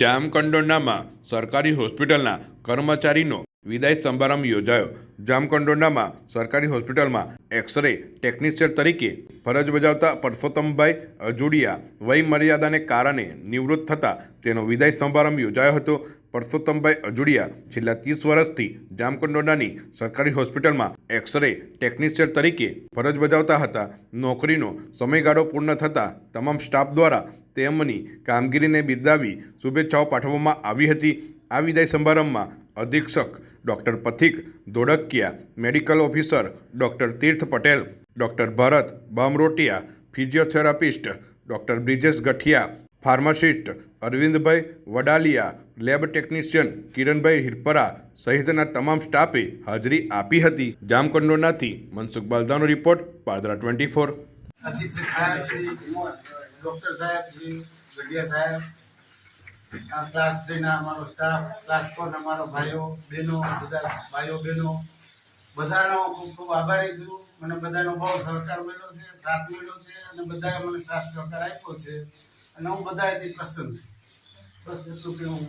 જામકંડોરનામાં સરકારી હોસ્પિટલના કર્મચારીનો વિદાય સમારંભ યોજાયો. જામકંડોરણામાં સરકારી હોસ્પિટલમાં એક્સરે ટેકનિશિયન તરીકે ફરજ બજાવતા પરસોત્તમભાઈ અજુડિયા વય મર્યાદાને કારણે નિવૃત્ત થતા તેનો વિદાય સમારંભ યોજાયો હતો. પરસોત્તમભાઈ અજુડિયા છેલ્લા ત્રીસ વર્ષથી જામકંડોરણાની સરકારી હોસ્પિટલમાં એક્સરે ટેકનિશિયન તરીકે ફરજ બજાવતા હતા. નોકરીનો સમયગાળો પૂર્ણ થતાં તમામ સ્ટાફ દ્વારા તેમની કામગીરીને બિરદાવી શુભેચ્છાઓ પાઠવવામાં આવી હતી. આ વિદાય સમારંભમાં અધિક્ષક doctor Pathik Dholakiya, medical officer doctor Tirth Patel, doctor Bharat Bamrotiya, physiotherapist doctor Brijesh Gathiya, pharmacist Arvindbhai Vadaliya, lab technician Kiranbhai Hirpara સહિતના તમામ સ્ટાફે હાજરી આપી હતી. જામકંડોરનાથી મનસુખ બાલદાનો રિપોર્ટ પાદરા ટ્વેન્ટી ફોર. અધિક્ષક સાહેબ શ્રી, ડોક્ટર સાહેબ શ્રી ગઢિયા સાહેબ, આ ક્લાસ થ્રીના અમારો સ્ટાફ ક્લાસ ફોર અમારો ભાઈઓ, બહેનો, બધા ભાઈઓ બહેનો, બધાનો ખૂબ ખૂબ આભારી છું. મને બધાનો બહુ સહકાર મળ્યો છે, સાથ મળ્યો છે અને બધાએ મને સાથ સહકાર આપ્યો છે અને હું બધાએથી પ્રસન્ન છું. બસ એટલું કે હું